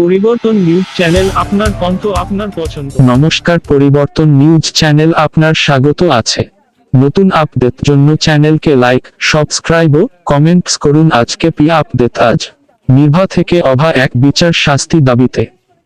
পরিবর্তন news channel আপনার কণ্ঠ আপনার পছন্দ। নমস্কার, পরিবর্তন নিউজ চ্যানেল আপনার স্বাগত আছে। নতুন আপডেট জন্য চ্যানেলকে লাইক, সাবস্ক্রাইব ও কমেন্টস করুন আজকে পি আপডেট আজ। নির্ভা থেকে অভা এক বিচার শাস্তি দাবিতে।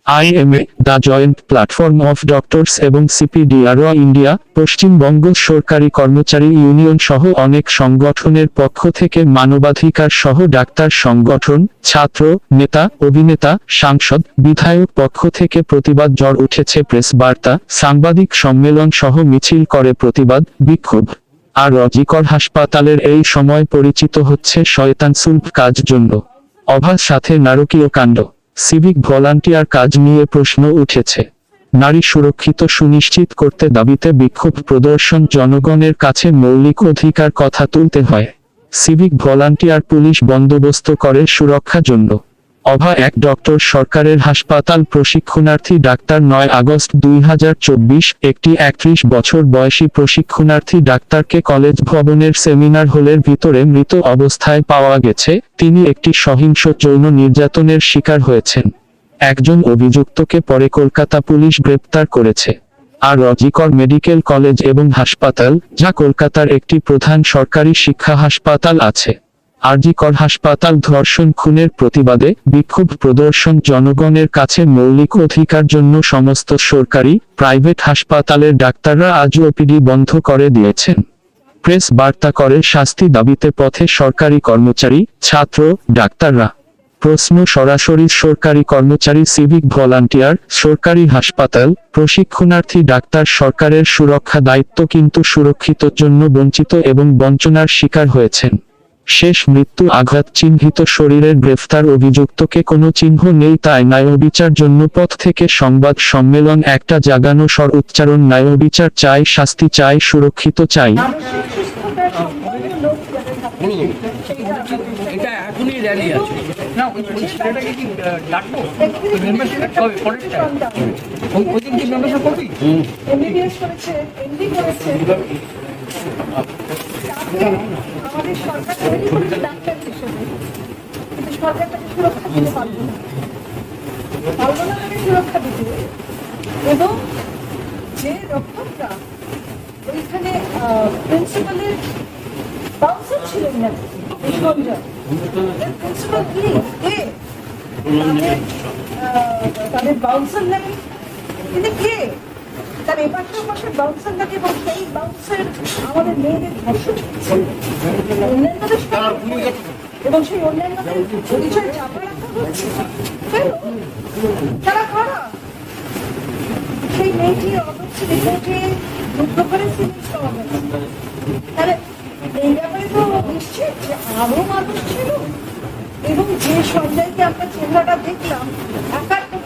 IMA the joint platform of doctors এবং সিপিডিআরও ইন্ডিয়া পশ্চিমবঙ্গ সরকারি কর্মচারী ইউনিয়ন সহ অনেক সংগঠনের পক্ষ থেকে মানবাধিকার সহ ডাক্তার সংগঠন, ছাত্র, নেতা, অভিনেতা, সাংসদ, বিধায়ক পক্ষ থেকে প্রতিবাদ জ্বর উঠেছে প্রেস বার্তা, সাংবাদিক সম্মেলন সহ মিছিল করে প্রতিবাদ, বিক্ষোভ। আর রজিকর হাসপাতালের এই সময় পরিচিত হচ্ছে শয়তান সুলভ কাজ জন্য। অভার সাথে নারকীয় কাণ্ড। সিভিক ভলান্টিয়ার কাজ নিয়ে প্রশ্ন উঠেছে। নারী সুরক্ষিত সুনিশ্চিত করতে দাবিতে বিক্ষোভ প্রদর্শন জনগণের কাছে মৌলিক অধিকার কথা তুলতে হয়। সিভিক ভলান্টিয়ার পুলিশ বন্দোবস্ত করে সুরক্ষা জন্য। অভা এক ডক্টর সরকারের হাসপাতাল প্রশিক্ষণার্থী ডাক্তার নয় আগস্ট দুই হাজার চব্বিশ, একটি একত্রিশ বছর বয়সী প্রশিক্ষণার্থী ডাক্তারকে কলেজ ভবনের সেমিনার হলের ভিতরে মৃত অবস্থায় পাওয়া গেছে, তিনি একটি সহিংস যৌন নির্যাতনের শিকার হয়েছেন। একজন অভিযুক্তকে পরে কলকাতা পুলিশ গ্রেপ্তার করেছে। আর রজিকর মেডিকেল কলেজ এবং হাসপাতাল, যা কলকাতার একটি প্রধান সরকারি শিক্ষা হাসপাতাল আছে। আরজিকর হাসপাতাল ধর্ষণ খুনের প্রতিবাদে বিক্ষোভ প্রদর্শন জনগণের কাছে মৌলিক অধিকার জন্য সমস্ত সরকারি, প্রাইভেট হাসপাতালের ডাক্তাররা আজ ওপিডি বন্ধ করে দিয়েছেন। প্রেস বার্তা করে শাস্তি দাবিতে পথে সরকারি কর্মচারী, ছাত্র, ডাক্তাররা। প্রশ্ন সরাসরি সরকারি কর্মচারী সিভিক ভলান্টিয়ার, সরকারি হাসপাতাল, প্রশিক্ষণার্থী ডাক্তার সরকারের সুরক্ষা দায়িত্ব কিন্তু সুরক্ষিত জন্য বঞ্চিত এবং বঞ্চনার শিকার হয়েছেন। শেষ মৃত্যু আঘাত চিহ্নিত শরীরের গ্রেফতার অভিযুক্তকে কোনো চিহ্ন নেই তাই ন্যায়বিচার জন্য পথ থেকে সংবাদ সম্মেলন একটা জাগানো স্বর উচ্চারণ ন্যায়বিচার চাই শাস্তি চাই সুরক্ষিত চাই। মানসিক সুস্থতার সম্পন্ন লোক যাতে থাকে সেইটা এটা এখনই র্যালি আছে না ওই ওই কি ডাকবো মেম্বারশিপ কবে পরেরটা ওই ওই দিন কি মেম্বারশিপ করবি? এমবিবিএস করেছে এমডি করেছে। তাকে আমাদের সরকার তৈরি করেছে ডাক্তার হিসেবে। কিন্তু সরকার তাকে সুরক্ষা দিতে পারবে না। পারবে না তাকে সুরক্ষা দিতে এবং যে রক্ষকরা ওইখানে প্রিন্সিপালের বাউন্সার ছিলেন না প্রিন্সিপাল কি? কে? তাদের বাউন্সার লাগে তিনি কে? তার এপাশে ওপাশে বাউন্সার লাগে এবং সেই বাউন্সার আমাদের মেয়েদের ধর্ষণ অন্যান্যদের এবং সেই অন্যান্যদের পরিচয় চাপা রাখা হচ্ছে তারা কারা? সেই মেয়েটি অবশ্য রিপোর্টে করে সিরিজ পাওয়া তাহলে এই ব্যাপারে তো নিশ্চিত যে আরও মানুষ ছিল। এবং যে সঞ্জয়কে আমরা চেহারাটা দেখলাম একার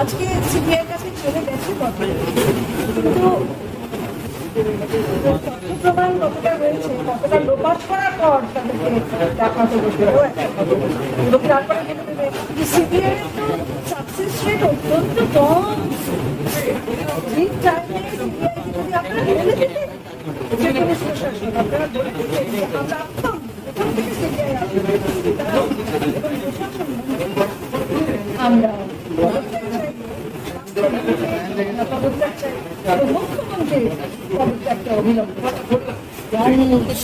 আজকে সিবিআই কাছে চলে গেছে কথা কিন্তু প্রমাণ কতটা রয়েছে কতটা লোপাট করার পর তাদেরকে যেটা দেবে সিবিআই তো সাকসেস অত্যন্ত কম। ঠিক আপনারা আসবে তারা এবং প্রশাসন আমরা পদত্যাগ চাই। পদত্যাগ চাই। এবং মুখ্যমন্ত্রীর পদত্যাগটা অবিলম্বে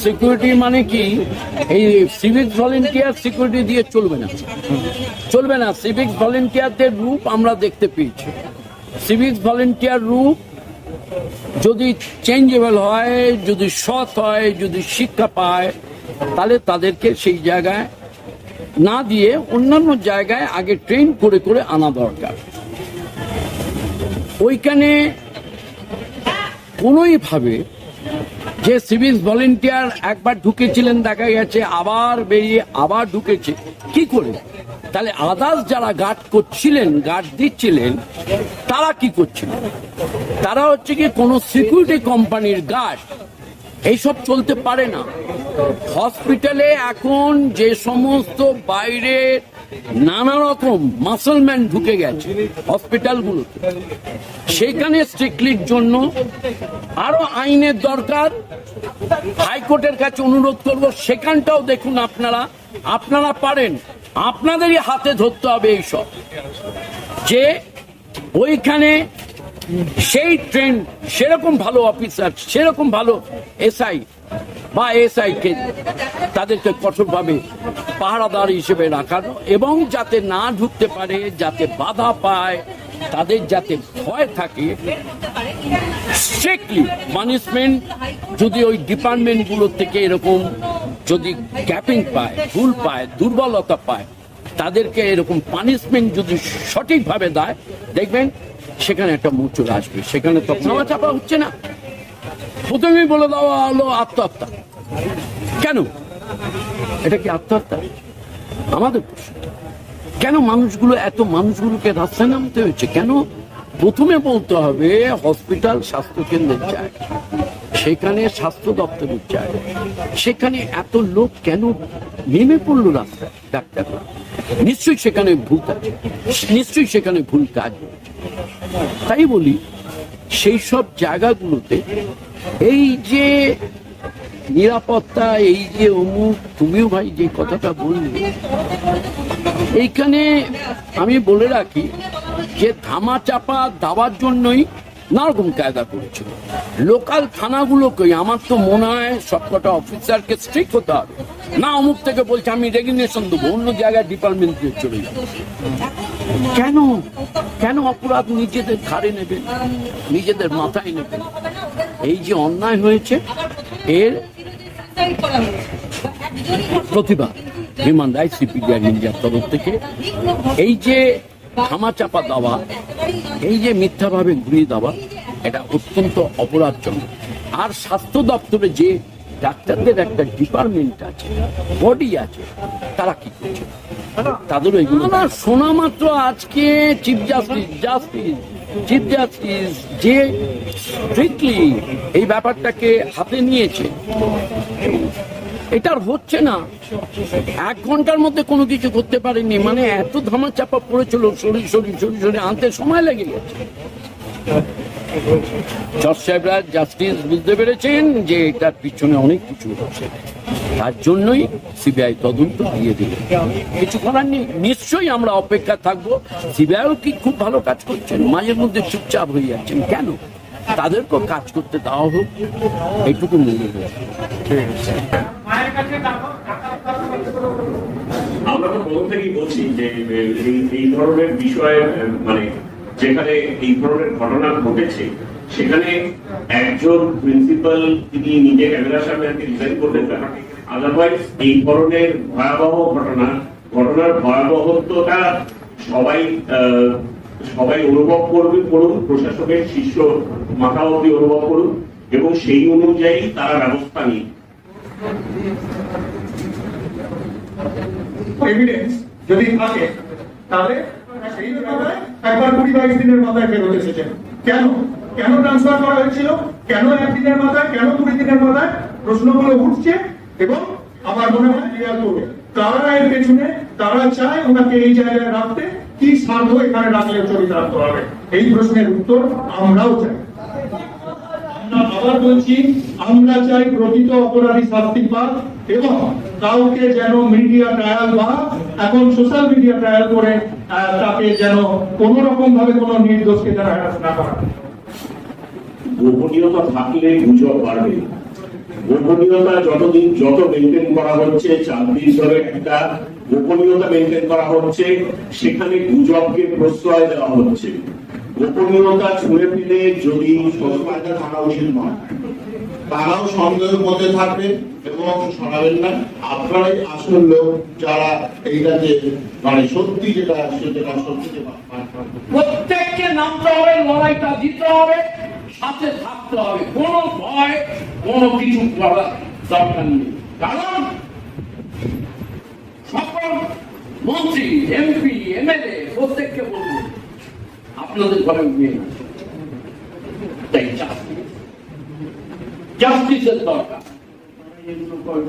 সিকিউরিটি মানে কি? এই সিভিক ভলেন্টিয়ার সিকিউরিটি দিয়ে চলবে না। চলবে না। সিভিক ভলেন্টিয়ারদের রূপ আমরা দেখতে পেয়েছি। সিভিক ভলেন্টিয়ার রূপ যদি চেঞ্জেবল হয়, যদি সৎ হয়, যদি শিক্ষা পায়, তাহলে তাদেরকে সেই জায়গায় না দিয়ে অন্যান্য জায়গায় আগে ট্রেন করে করে আনা দরকার। ওইখানে কোনোইভাবে যে সিভিল ভলেন্টিয়ার একবার ঢুকেছিলেন, দেখা গেছে আবার বেরিয়ে আবার ঢুকেছে, কি করে? তাহলে আদার্স যারা গার্ড করছিলেন গার্ড দিচ্ছিলেন, তারা কি করছিলেন তারা হচ্ছে কি কোনো সিকিউরিটি কোম্পানির গার্ড এইসব চলতে পারে না। হসপিটালে এখন যে সমস্ত বাইরে নানা রকম মাসলম্যান ঢুকে গেছে হসপিটালগুলোতে সেখানে স্ট্রিক্টলির জন্য আরও আইনের দরকার। হাইকোর্টের কাছে অনুরোধ করব, সেখানটাও দেখুন আপনারা। আপনারা পারেন, আপনাদেরই হাতে ধরতে হবে এইসব। যে ওইখানে সেই ট্রেন সেরকম ভালো অফিসার, সেরকম ভালো এসআই বা এসআই কে তাদেরকে কঠোরভাবে পাহারাদার হিসেবে রাখানো এবং যাতে না ঢুকতে পারে, যাতে বাধা পায়, তাদের যাতে ভয় থাকে স্ট্রিক্টলি পানিশমেন্ট যদি ওই ডিপার্টমেন্টগুলো থেকে এরকম যদি গ্যাপিং পায়, ভুল পায়, দুর্বলতা পায়, তাদেরকে এরকম পানিশমেন্ট যদি সঠিকভাবে দেয়, দেখবেন সেখানে একটা মোচর আসবে সেখানে তো নামা চাপা হচ্ছে না। প্রথমেই বলে দেওয়া হলো আত্মহত্যা। কেন? এটা কি আত্মহত্যা? আমাদের প্রশ্ন। কেন মানুষগুলো এত মানুষগুলোকে রাস্তায় নামতে হয়েছে? কেন? প্রথমে বলতে হবে হসপিটাল স্বাস্থ্য কেন্দ্রের জায়গা। সেখানে স্বাস্থ্য দপ্তরের জায়গা। সেখানে এত লোক কেন নেমে পড়ল রাস্তায়? ডাক্তাররা। নিশ্চয়ই সেখানে ভুল আছে। নিশ্চয়ই সেখানে ভুল কাজ হয়েছে। তাই বলি, সেই সব জায়গাগুলোতে এই যে নিরাপত্তা, এই যে অমুক, তুমিও ভাই যে কথাটা বললি, এইখানে আমি বলে রাখি যে ধামা চাপা দেওয়ার জন্যই নারকম কায়দা করেছিল। লোকাল থানাগুলোকে আমার তো মনে হয় সবকটা অফিসারকে স্ট্রিক্ট হতে হবে। না অমুক থেকে বলছে আমি রেজিগনেশন দেবো, অন্য জায়গায় ডিপার্টমেন্ট দিয়ে চলে যাব। কেন? কেন অপরাধ নিজেদের ঘাড়ে নেবেন নিজেদের মাথায় নেবেন এই যে অন্যায় হয়েছে, এর প্রতিবাদ। হিউম্যান রাইটস সিপিডিআর ইন্ডিয়ার তরফ থেকে। এই যে থামা চাপা দেওয়া, এই যে মিথ্যাভাবে ঘুরিয়ে দেওয়া, এটা অত্যন্ত অপরাধজনক। আর স্বাস্থ্য দপ্তরে যে ডাক্তারদের একটা ডিপার্টমেন্ট আছে বডি আছে, তারা কি করছে? তাদের এগুলো না, শোনা মাত্র আজকে chief justice justice chief justice যে স্ট্রিক্টলি এই ব্যাপারটাকে হাতে নিয়েছে এটার হচ্ছে না। এক ঘণ্টার মধ্যে কোনো কিছু করতে পারেনি। মানে এত ধামা চাপা পড়েছিল, শরীর শরীর শরীর শরীর, আনতে সময় লেগে গেছে। জজ জাস্টিস বুঝতে পেরেছেন যে এটার পিছনে অনেক কিছু হচ্ছে। তার জন্যই সিবিআই তদন্ত দিয়ে কিছু করার নেই। নিশ্চয়ই আমরা থাকব। সিবিআইও খুব ভালো কাজ করছেন? মাঝে মধ্যে চুপচাপ হয়ে যাচ্ছেন। কেন? তাদেরকেও কাজ করতে দেওয়া হোক। এইটুকু মনে হয়েছে আমরা তো প্রথম থেকেই বলছি যে এই ধরনের বিষয়ে মানে যেখানে এই ধরনের ঘটনা ঘটেছে, সেখানে একজন প্রিন্সিপাল তিনি নিজে ক্যামেরার সামনে রিজাইন না। আদারওয়াইজ এই ধরনের ভয়াবহ ঘটনা, ঘটনার ভয়াবহত্বটা সবাই সবাই অনুভব করবে, করুন, প্রশাসনের শীর্ষ মাথা অব্দি অনুভব করুন, এবং সেই অনুযায়ী তারা ব্যবস্থা নিন। এভিডেন্স যদি থাকে, তাহলে সেই ব্যাপারে একবার কুড়ি বাইশ দিনের মাথায় ফেরত এসেছেন কেন? কেন ট্রান্সফার করা হয়েছিল? কেন মাথায়? কেন কুড়ি দিনের মাথায়? প্রশ্নগুলো উঠছে এবং আমার মনে হয় ক্লিয়ার করবে। তারা এর পেছনে? তারা চায় ওনাকে এই জায়গায় রাখতে? কি স্বার্থ এখানে রাখলে চরিতার্থ হবে? এই প্রশ্নের উত্তর আমরাও চাই। আমরা আবার বলছি, আমরা চাই প্রকৃত অপরাধী শাস্তি পাক এবং কাউকে যেন মিডিয়া ট্রায়াল বা এখন সোশ্যাল মিডিয়া ট্রায়াল করে তাকে যেন কোন রকম ভাবে কোন নির্দোষকে যেন হ্যারাস না করা গোপনীয়তা থাকলে গুজব বাড়বে। গোপনীয়তা যতদিন যত মেনটেন করা হচ্ছে দিন ধরে একটা গোপনীয়তা মেনটেন করা হচ্ছে, সেখানে গুজবকে প্রশ্রয় দেওয়া হচ্ছে। গোপনীয়তা ছুঁড়ে ফেলে যদি এটা থাকা উচিত নয়। তারাও সন্দেহের মধ্যে থাকবে এবং শোনাবেন না। আপনারাই আসল লোক যারা এইটাকে মানে সত্যি যেটা সেটা সত্যি প্রত্যেককে নামতে হবে, লড়াইটা দিতে হবে, সাথে থাকতে হবে। কোনো ভয়, কোনো কিছু করার দরকার নেই। কারণ সকল মন্ত্রী, এমপি, এমএলএ, প্রত্যেককে বলব আপনাদের ঘরে মেয়ে আছে। তাই জাস্টিসের দরকার।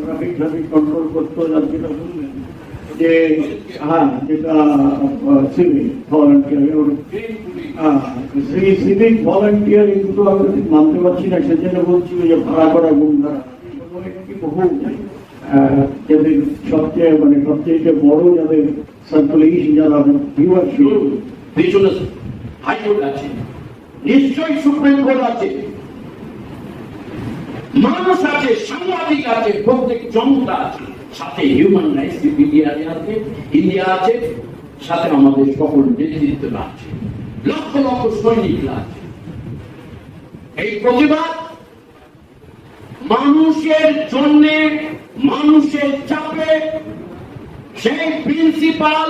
ট্রাফিক ট্রাফিক কন্ট্রোল করতে হবে যেটা বললেন যে হ্যাঁ যেটা সিভিক ভলান্টিয়ার হ্যাঁ সেই সিভিক ভলান্টিয়ার এই দুটো মানতে পারছি না সেজন্য বলছি যে ভাড়া করা গুন্ডারা বহু যাদের সবচেয়ে মানে সবচেয়ে বড় যাদের সার্কুলেশন যারা ভিউয়ারশিপ হাইকোর্ট আছে। নিশ্চয়ই সুপ্রিম কোর্ট আছে। মানুষ আছে, সাংবাদিক আছে, প্রত্যেক জনতা আছে। সাথে হিউম্যান রাইটস ইন্ডিয়া আছে ইন্ডিয়া আছে, সাথে আমাদের সকল নেতৃত্বরা আছে। লক্ষ লক্ষ সৈনিকরা আছে। এই প্রতিবাদ মানুষের জন্য, মানুষের চাপে, সেই প্রিন্সিপাল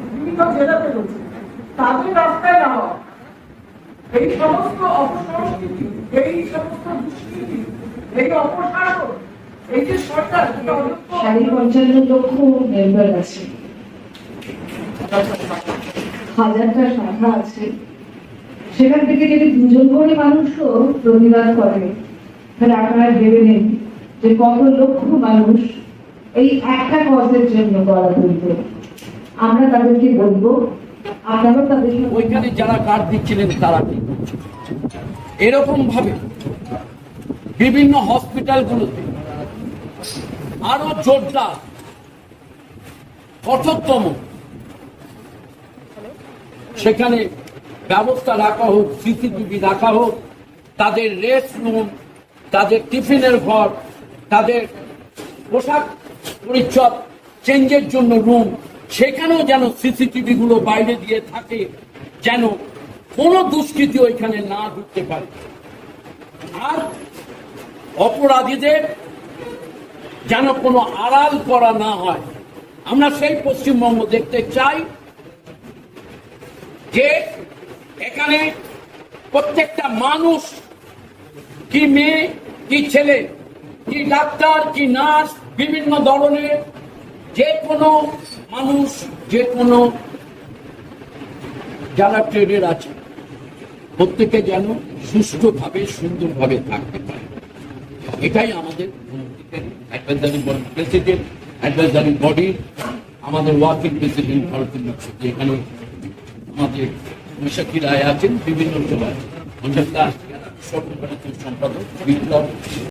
জেলাতে রয়েছে তাদের রাস্তায় এই সমস্ত অপসংস্কৃতি, এই সমস্ত দুষ্কৃতি, এই এই যে সরকার সাড়ে পঞ্চান্ন লক্ষ মেম্বার আছে। হাজারটা শাখা আছে। সেখান থেকে যদি দুজন করে মানুষও প্রতিবাদ করে, তাহলে আপনারা ভেবে নিন যে কত লক্ষ মানুষ এই একটা কজের জন্য গড়া তুলবে আমরা তাদেরকে বলব, আপনারাও তাদের ওইখানে যারা কার্ড দিচ্ছিলেন, তারা এরকম ভাবে বিভিন্ন হসপিটালগুলোতে আরও জোরদার, কঠোরতম, সেখানে ব্যবস্থা রাখা হোক, সিসিটিভি রাখা হোক, তাদের রেস্ট রুম, তাদের টিফিনের ঘর, তাদের পোশাক পরিচ্ছদ, চেঞ্জের জন্য রুম সেখানেও যেন সিসিটিভি গুলো বাইরে দিয়ে থাকে, যেন কোনো দুষ্কৃতি ওইখানে না ঢুকতে পারে। আর অপরাধীদের যেন কোনো আড়াল করা না হয়। আমরা সেই পশ্চিমবঙ্গ দেখতে চাই যে এখানে প্রত্যেকটা মানুষ কি মেয়ে, কি ছেলে, কি ডাক্তার, কি নার্স, বিভিন্ন ধরনের যে কোনো মানুষ যে কোনো যারা ট্রেডের আছে, প্রত্যেকে যেন সুষ্ঠুভাবে, সুন্দরভাবে থাকতে পারে। এটাই আমাদের প্রেসিডেন্ট অ্যাডভাইজারি বডি আমাদের ওয়ার্কিং প্রেসিডেন্ট ভারতের এখানে আমাদের বৈশাখী রায় আছেন, বিভিন্ন অঞ্চল সম্পাদক, বিপ্লব।